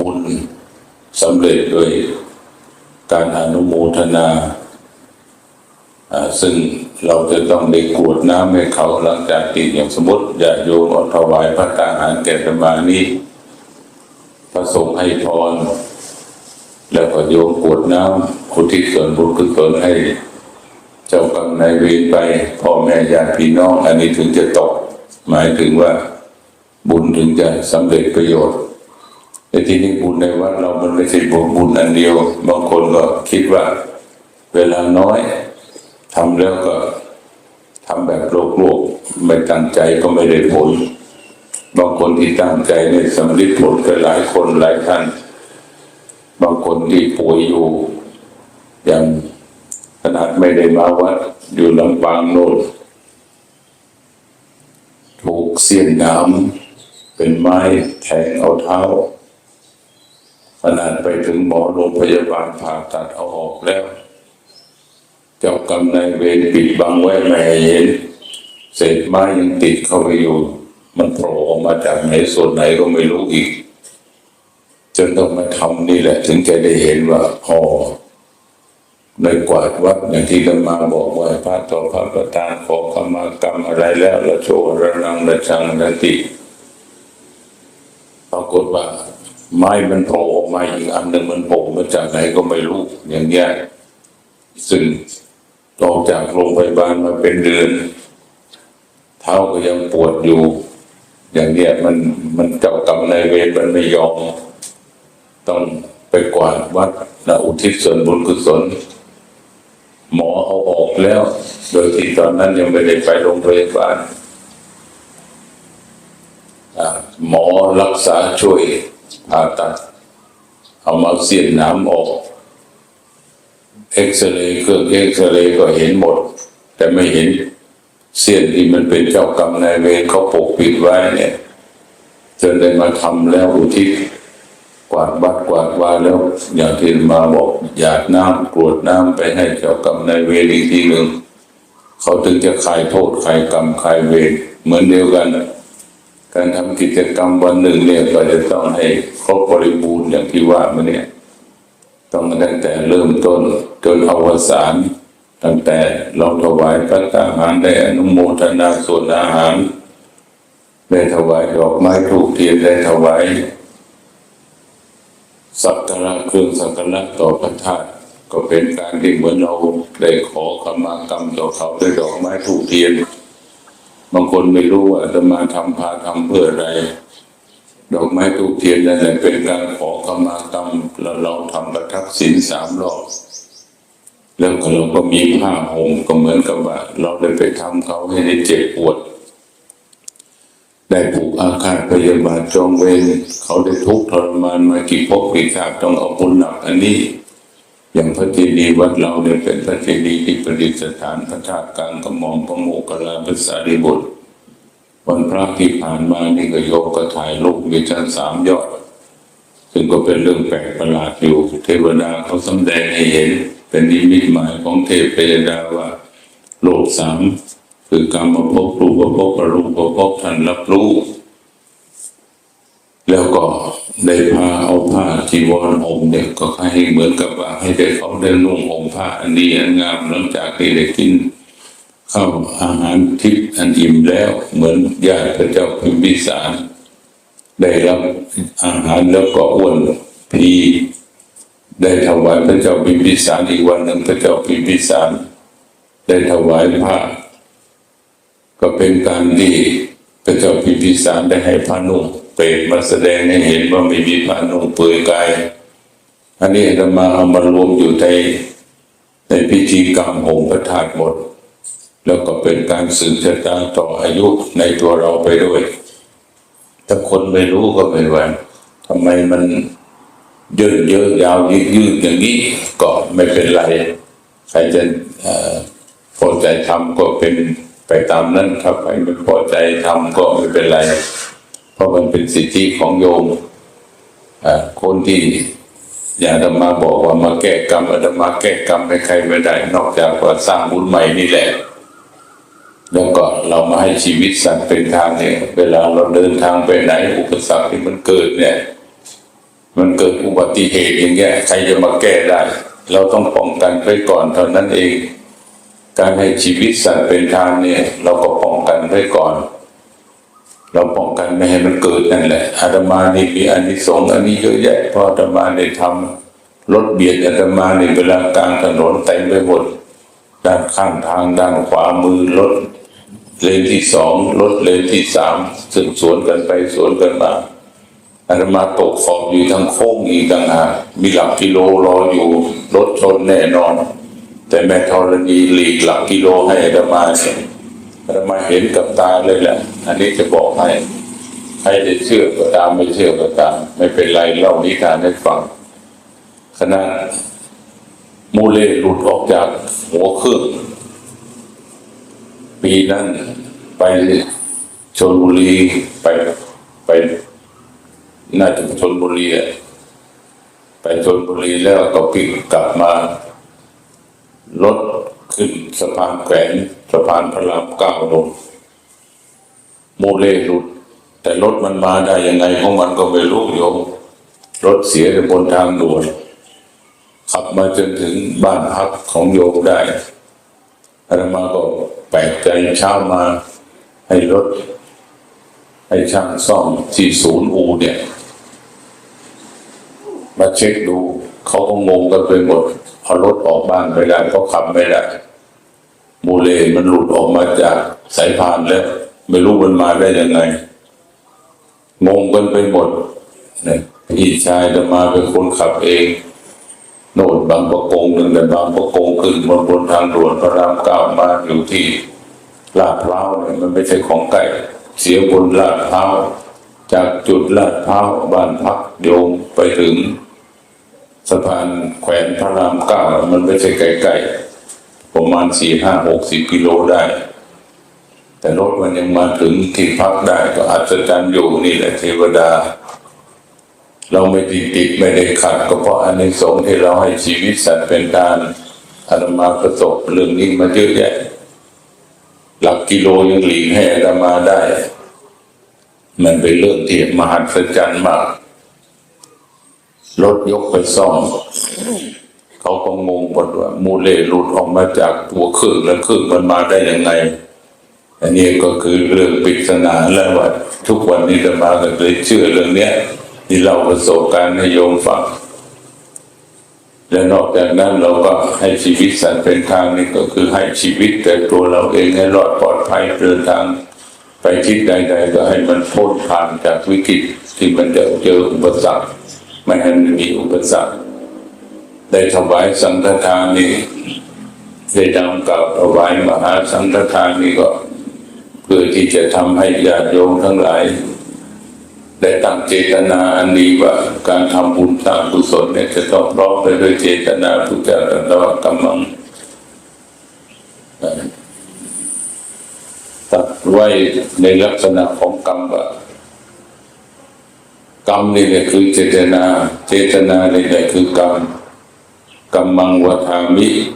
บุญสำเร็จโดยการอนุโมทนา ซึ่งเราจะต้องได้กวดน้ำให้เขาหลังจากติดอย่างสมมติญาติโยมอาถวายพระตาหารแก่ธรรมานี้พระสงฆ์ให้พร แล้วก็โยมกวดน้ำอุทิศส่วนบุญกุศลให้ เจ้ากรรมนายเวรไป พ่อแม่ญาติพี่น้อง อันนี้ถึงจะตกหมายถึงว่าบุญถึงจะสำเร็จประโยชน์ แต่ที่นี้บุญในวัดเรามันไม่ใช่บุญบุญอันเดียว บางคนก็คิดว่า เวลาน้อยทำแล้วก็ทำแบบโลกโลกๆไม่ตั้งใจก็ไม่ได้ผล บางคนที่ตั้งใจในสำลิดผลกันหลายคนหลายท่าน บางคนที่ป่วยอยู่ อย่างขนาดไม่ได้มาวัดอยู่ลำปางโน่นถูกเสียนน้ำเป็นไม้แทงเอาเท้า ขนาดไปถึงหมอโรงพยาบาลผ่าตัดเอาออกแล้ว เจ้ากรรมนายเวรปิดบังไว้ไม่ให้เห็นเศษไม้ยังติดเข้าไปอยู่ มันโผล่ออกมาจากไหนส่วนไหนก็ไม่รู้อีก จนต้องมาทำนี่แหละ ถึงจะได้เห็นว่าอ๋อในกวาดวัดอย่างที่กันมาบอกว่าพระต่อพระประธานขอขมากรรมอะไรแล้วละโชระนังละชังละติปรากฏว่า ไม้มันโผล่ออกมาอีกอันหนึ่งมันโผล่มาจากไหนก็ไม่รู้อย่างเงี้ยซึ่งออกจากโรงพยาบาลมาเป็นเดือน เท้าก็ยังปวดอยู่ อย่างเนี้ยมันมันเจ้ากรรมนายเวรมันไม่ยอมต้องไปกวาดวัดและอุทิศส่วนบุญกุศล หมอเอาออกแล้ว โดยที่ตอนนั้นยังไม่ได้ไปโรงพยาบาลหมอรักษาช่วย ผ่าตัด เอามาเสียนน้ำออก เอ็กซเรย์เครื่องเอ็กซเรย์ก็เห็นหมด แต่ไม่เห็นเสี้ยนที่มันเป็นเจ้ากรรมนายเวรเขาปกปิดไว้เนี่ยจนได้มาทำแล้วอุทิศกวาดบัดกวาดวาแล้ว อย่างที่มาบอกหยาดน้ำกรวดน้ำไปให้เจ้ากรรมนายเวรอีกทีหนึ่งเขาถึงจะคลายโทษคลายกรรมคลายเวรเหมือนเดียวกันนะ การทำกิจกรรมวันหนึ่งเนี่ยก็จะต้องให้ครบบริบูรณ์อย่างที่ว่ามาเนี่ย ต้องตั้งแต่เริ่มต้นจนอวสานตั้งแต่เราถวายพระทหารได้อนุโมทนาส่วนอาหารได้ถวายดอกไม้ถูกเทียนได้ถวายสักการะเครื่องสักการะต่อพระธาตุก็เป็นการที่เหมือนเราได้ขอขมากรรมต่อเขาด้วยดอกไม้ถูกเทียน บางคนไม่รู้ว่าจะมาทำพาทำเพื่ออะไร ดอกไม้ทูกเทียนนั่นแหละเป็นการขอขมากรรมแล้วเราทำประทักษิณสามรอบ แล้วก็เราก็มีผ้าห่มก็เหมือนกับว่า เราได้ไปทำเขาให้ได้เจ็บปวด ได้ผูกอาฆาตพยาบาทจองเวรเขาได้ทุกข์ทรมานมากี่ภพกี่ชาติต้องเอาบุญหนักอันนี้ อย่างพระเจดีย์วัดเราเนี่ยเป็นพระเจดีย์ที่ประดิษฐานพระธาตุกลางกระหม่อมพระโมคคัลาภาษาริบุตรวันพระที่ผ่านมานี่ก็โยกก็ถ่ายรูปมีชั้นสามยอด ซึ่งก็เป็นเรื่องแปลกประหลาดอยู่เทวดาเขาสำแดงให้เห็น เป็นนิมิตหมายของเทพเทวดาว่า โลกสามคือกรรมภพรูปภพอรูปภพท่านรับรู้แล้วก็ได้พาเอาผ้า จีวรห่มเนี่ยก็ให้เหมือนกับว่าให้ได้เขาได้นุ่งห่มผ้าอันดีอันงามหลังจากที่ได้กินข้าวอาหารทิพย์อันอิ่มแล้ว เหมือนญาติพระเจ้าพิมพิสารได้รับอาหารแล้วก็อ้วนพีได้ถวายพระเจ้าพิมพิสารอีกวันหนึ่งพระเจ้าพิมพิสารได้ถวายผ้าก็เป็นการที่พระเจ้าพิมพิสารได้ให้ผ้านุ่ง เปรตมาแสดงให้เห็นว่าไม่มีผ้านุ่งเปลือยกายอันนี้อาตมาเอามารวมอยู่ในในพิธีกรรมองค์พระธาตุหมด แล้วก็เป็นการสืบชะตาต่ออายุในตัวเราไปด้วย ถ้าคนไม่รู้ก็ไม่ว่าทำไมมันเยอะเยอะยาวยืดยืดอย่างนี้ก็ไม่เป็นไร ใครจะพอใจทำก็เป็นไปตามนั้นครับใครไม่พอใจทำก็ไม่เป็นไร ราะมันเป็นสิทธิของโยมคนที่อย่างอาตมาบอกว่ามาแก้กรรมอาตมาแก้กรรมให้ใครไม่ได้ นอกจากว่าสร้างบุญใหม่นี่แหละ แล้วก็เรามาให้ชีวิตสัตว์เป็นทางเนี่ยเวลาเราเดินทางไปไหนอุปสรรคที่มันเกิดเนี่ย มันเกิดอุบัติเหตุอย่างเงี้ยใครจะมาแก้ได้ เราต้องป้องกันไว้ก่อนเท่านั้นเอง การให้ชีวิตสัตว์เป็นทานเนี่ย เราก็ป้องกันไว้ก่อน เราป้องกันไม่ให้มันเกิดนั่นแหละอาตมานี่มีอานิสงส์อันนี้เยอะแยะเพราะอาตมาได้ทำรถเบียดอาตมาในเวลากลางถนนเต็มไปหมดด้านข้างทางด้านขวามือรถเลนที่สองรถเลนที่สามซึ่งสวนกันไปสวนกันมาอาตมาตกขอบอยู่ทั้งโค้งอีกต่างหากมีหลักกิโลรออยู่รถชนแน่นอน แต่แม่ธรณีหลีกหลักกิโลให้อาตมาเนี่ย เรามาเห็นกับตาเลยแหละ อันนี้จะบอกให้ ใครจะเชื่อก็ตามไม่เชื่อก็ตาม ไม่เป็นไรเล่านิทานให้ฟังขณะมูเลหลุดออกจากหัวเครื่องปีนั้นไปชนบุรีไปไปน่าจะชนบุรีอะไปชนบุรีแล้วก็ปิดกลับมารถ ขึ้นสะพานแขวนสะพานพระรามเก้าลงโมเลหลุด แต่รถมันมาได้ยังไงของมันก็ไม่รู้โยมรถเสียบนทางด่วนขับมาจนถึงบ้านพักของโยมได้อาตมาก็แปลกใจเช้ามาให้รถ ให้ช่างซ่อมที่ศูนย์อูเนี่ย มาเช็คดู เขาก็งงกันไปหมด เอารถออกบ้านไม่ได้ก็ขับไม่ได้โมเลมันหลุดออกมาจากสายพานแล้วไม่รู้มันมาได้ยังไงงงกันไปหมดนี่ยพี่ชายจะมาเป็นคนขับเอง โน่นบางประกงหนึ่งแต่บางประกงขึ้นบนบนทางด่วนพระรามเก้ามาอยู่ที่ลาดพร้าวเนี่ยมันไม่ใช่ของใกล้เสียบนลาดพร้าวจากจุดลาดพร้าวบ้านพักโยมไปถึง สะพานแขวนพระรามเก้ามันไม่ใช่ไกลๆประมาณสี่ห้าหกสิบกิโลได้ แต่รถมันยังมาถึงที่พักได้ก็อัศจรรย์อยู่นี่แหละเทวดา เราไม่ติดติดไม่ได้ขัดก็เพราะอันในสงส์ที่เราให้ชีวิตสัตว์เป็นทานอาตมาประสบเรื่องนี้มาเยอะแยะหลักกิโลยังหลีกให้อาตมาได้ มันเป็นเรื่องที่มหัศจรรย์มาก รถยกไปซ่อม เขาก็งงหมดว่า มูเล่หลุดออกมาจากตัวเครื่องแล้วเครื่องมันมาได้ยังไง อันนี้ก็คือเรื่องปริศนาแล้วว่าทุกวันนี้จะมากันเลยเชื่อเรื่องเนี้ยที่เราประสบการณ์ให้โยมฟังและนอกจากนั้นเราก็ให้ชีวิตสัตว์เป็นทางนี่ก็คือให้ชีวิตแต่ตัวเราเองให้รอดปลอดภัยเดินทาง ไปทิศใดๆก็ให้มันพ้นผ่านจากวิกฤตที่มันจะเจออุปสรรค ไม่ให้มันมีอุปสรรคได้ถวายสังฆทานนี่ได้นำกล่าวถวายมหาสังฆทานนี่ก็ เพื่อที่จะทำให้ญาติโยมทั้งหลาย ได้ตั้งเจตนาอันดีว่าการทำบุญสร้างกุศลเนี่ยจะต้องพร้อมไปด้วยเจตนาทุกอย่างแล้วก็กำลังตัดไว้ในลักษณะของกรรมว่า กรรมนี่แหละคือเจตนา เจตนานี่แหละคือกรรมกรรมังวทามิ